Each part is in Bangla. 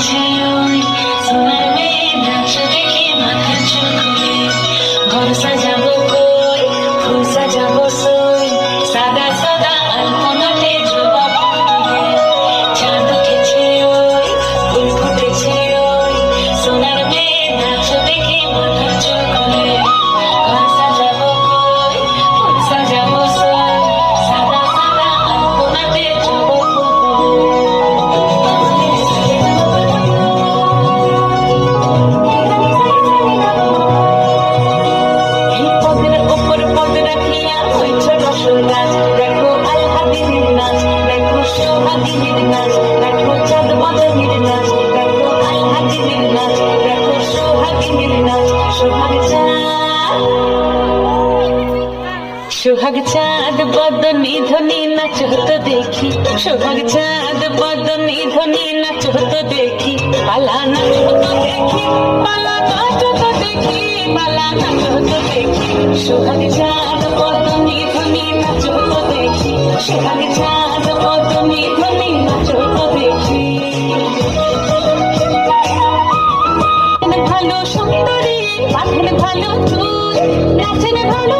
উঠেছে ওই সোহাগ চাঁদ, বদনি ধনি নাচ হতো দেখি। সোহাগ চাঁদ, বদনি ধনি নাচ হতো দেখি। পালা নাচ হতো দেখি, পালা নাচ হতো দেখি, পালা নাচ হতো দেখি। সোহাগ চাঁদ, বদনি ধনি নাচ হতো দেখি। সোহাগ চাঁদ, বদনি ধনি নাচ হতো দেখি ভালো সুন্দরী বাঁধেন ভালো চুল, নাচেন ভালো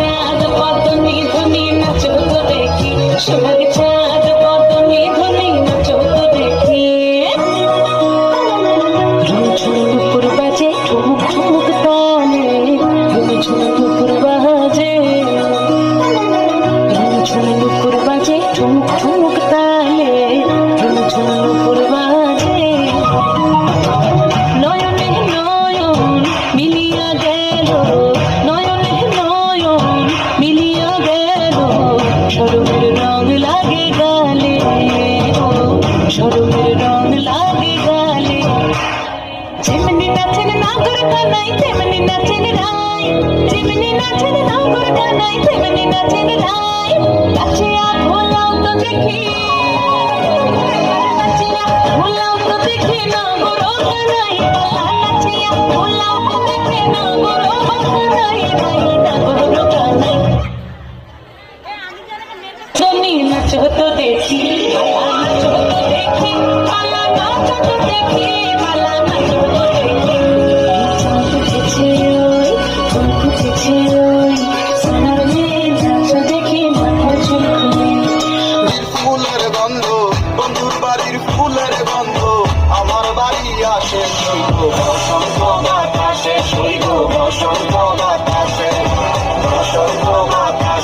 সরমের রং লাগে গালে সরমের রং লাগে গালে যেমনি নাচেন নাগর কানাই তেমনি নাচেন রাই যেমনি নাচেন নাগর কানাই তেমনি নাচেন রাই নাচিয়া ভোলাও তো দেখি নাচিয়া ভোলাও তো দেখি নাগর কানাই নাচিয়া তো দেখি। পালা দেখি পালা নাচ তো দেখি পালা নাচ তো দেখি চাঁদ ওই ফুল ওই সোনার মেয়ে নাচ দেখি মাথা চুলকুলে ফুলের গন্ধ বন্ধুর বাড়ির ফুলের গন্ধ আমার বাড়ি আসে শৈব বসন্ত বাতাসে শৈব বসন্ত